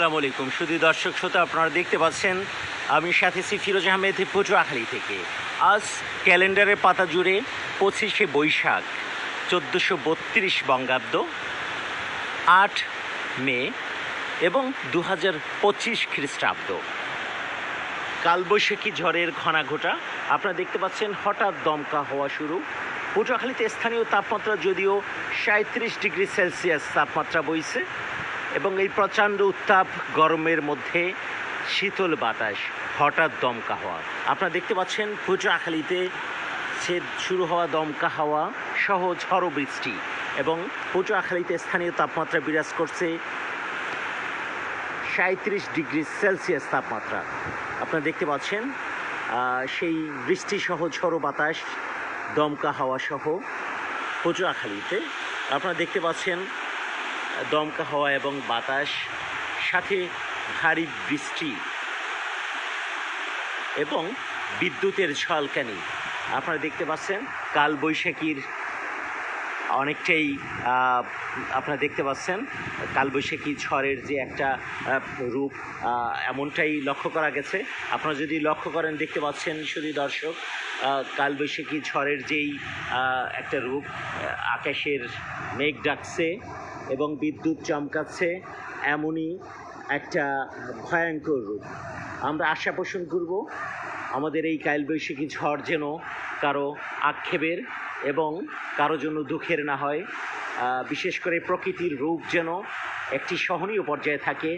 আসসালামু আলাইকুম শুধু দর্শক শ্রোতা, আপনারা দেখতে পাচ্ছেন, আমি সাথে সি ফিরোজ আহমেদ পটুয়াখালী থেকে। আজ ক্যালেন্ডারের পাতা জুড়ে পঁচিশে বৈশাখ, চোদ্দোশো বত্রিশ বঙ্গাব্দ, আট মে এবং দু হাজার পঁচিশ খ্রিস্টাব্দ। কালবৈশাখী ঝড়ের ঘনাঘোটা, আপনারা দেখতে পাচ্ছেন, হঠাৎ দমকা হওয়া শুরু। পটুয়াখালীতে স্থানীয় তাপমাত্রা যদিও সাঁত্রিশ ডিগ্রি সেলসিয়াস তাপমাত্রা বইছে। এবং এই প্রচণ্ড উত্তাপ গরমের মধ্যে শীতল বাতাস হঠাৎ দমকা হওয়া। আপনারা দেখতে পাচ্ছেন পটুয়াখালীতে সে শুরু হওয়া দমকা হাওয়া সহ ঝড়ো বৃষ্টি এবং পটুয়াখালীতে স্থানীয় তাপমাত্রা বিরাজ করছে সাঁত্রিশ ডিগ্রি সেলসিয়াস তাপমাত্রা। আপনারা দেখতে পাচ্ছেন সেই বৃষ্টি সহ ঝড়ো বাতাস, দমকা হাওয়া সহ পটুয়াখালীতে আপনারা দেখতে পাচ্ছেন দমকা হাওয়া এবং বাতাস, সাথে ভারী বৃষ্টি এবং বিদ্যুতের ঝলকানি। আপনারা দেখতে পাচ্ছেন কাল বৈশাখীর অনেকটাই আপনারা দেখতে পাচ্ছেন, কালবৈশাখী ঝড়ের যে একটা রূপ এমনটাই লক্ষ্য করা গেছে। আপনারা যদি লক্ষ্য করেন, দেখতে পাচ্ছেন শুধু দর্শক কালবৈশাখী ঝড়ের যেই একটা রূপ আকাশের মেঘ ডাকছে এবং বিদ্যুৎ চমকাচ্ছে এমনই একটা ভয়ঙ্কর রূপ। আমরা আশা পোষণ করব আমাদের এই কালবৈশাখী ঝড় যেন কারও আক্ষেপের এবং কারও জন্য দুঃখের না হয়। বিশেষ করে প্রকৃতির রূপ যেন একটি সহনীয় পর্যায়ে থাকে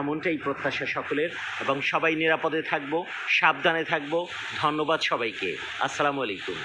এমনটাই প্রত্যাশা সকলের। এবং সবাই নিরাপদে থাকব, সাবধানে থাকব। ধন্যবাদ সবাইকে। আসসালামু আলাইকুম।